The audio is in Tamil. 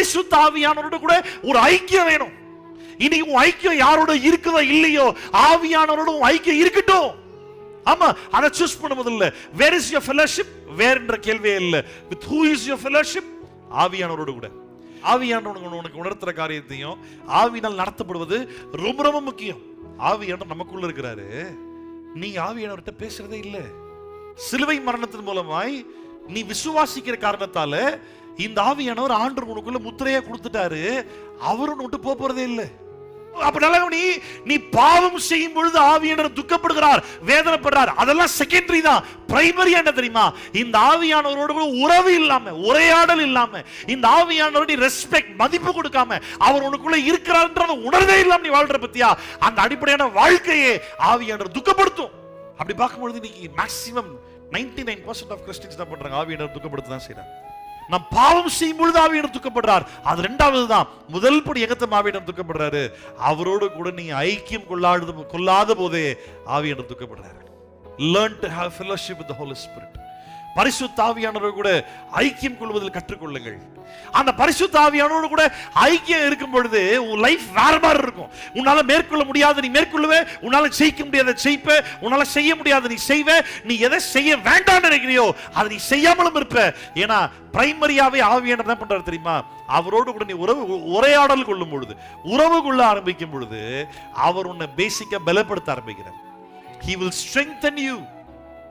பரிசுத்த ஆவியானவரோட கூட ஒரு ஐக்கியம் வேணும். இனி உன் ஐக்கியம் யாரோட இருக்குதோ இல்லையோ ஆவியானவரோட உன் ஐக்கியம் இருக்கட்டும். ஆமா அதை சூஸ் பண்ணுவது இல்ல வேர் இஸ் யோர் ஃபெலோஷிப் வேர்ன்ற கேள்வியே இல்ல. With who is your fellowship ஆவியானவரோட கூட. ஆவியானவர் உனக்கு உணர்த்துற காரியத்தையும் ஆவியினால் நடத்தப்படுவது ரொம்ப ரொம்ப முக்கியம். ஆவியானவர் நமக்குள்ள இருக்கிறாரு. நீ ஆவியானவர்கிட்ட பேசுறதே இல்ல. சிலுவை மரணத்தின் மூலமாய் நீ விசுவாசிக்கிற காரணத்தால இந்த ஆவியானவர் ஆண்டு உனக்குள்ள முத்திரையா கொடுத்துட்டாரு. அவரும் விட்டு போக போறதே இல்லை. அப்ப நீ நீ பாவம் செய்யும் பொழுது ஆவியானவர் துக்கப்படுகிறார் வேதனைப்படுறார். அதெல்லாம் செகண்டரி தான். பிரைமரி என்ன தெரியுமா? இந்த ஆவியானவரோட கூட உறவு இல்லாம உரையாடல் இல்லாம இந்த ஆவியானவரோட ரெஸ்பெக்ட் மதிப்பு கொடுக்காம அவர் உனக்குள்ள இருக்கிறார்ன்றத உணர்வே இல்லாம நீ வாழ்ற பத்தியா? அந்த அடிப்படையான வாழ்க்கையே ஆவியானவர் துக்கப்படுத்தும். அப்படி பார்க்கும்பொழுது இன்னைக்கு maximum ninety nine percent of Christians என்ன பண்றாங்க? ஆவியானவர் துக்கப்படுத்த தான் செய்யறாங்க நாம் பாவம் செய்யும் பொழுது ஆவியிடம் துக்கப்படுறார். அது ரெண்டாவது தான் முதல் படி எங்கத்த ஆவியிடம் துக்கப்படுறாரு. அவரோடு கூட நீ ஐக்கியம் கொள்ளாத கொள்ளாத போதே ஆவியிடம் துக்கப்படுறாரு. Learn to have fellowship with Holy Spirit பரிசுத்தாவியானவர்கள் கூட ஐக்கியம் கொள்வதில் கற்றுக்கொள்ளுங்கள். அந்த பரிசுத்தாவியானோடு கூட ஐக்கியம் இருக்கும் பொழுது உன் லைஃப் வேற மாதிரி இருக்கும். உன்னால மேற்கொள்ள முடியாத நீ மேற்கொள்ளுவ. உன்னால ஜெயிக்க முடியாத ஜெயிப்ப. உன்னால செய்ய முடியாத நீ செய்வ. நீ எதை செய்ய வேண்டாம்னு நினைக்கிறியோ அதை நீ செய்யாமலும் இருப்ப. ஏன்னா பிரைமரியாவே ஆவியானவர் என்ன பண்றாரு தெரியுமா? அவரோடு கூட நீ உறவு உரையாடல் கொள்ளும் பொழுது உறவு கொள்ள ஆரம்பிக்கும் பொழுது அவர் உன்னை பேசிக்கா பலப்படுத்த ஆரம்பிக்கிறார். He will strengthen you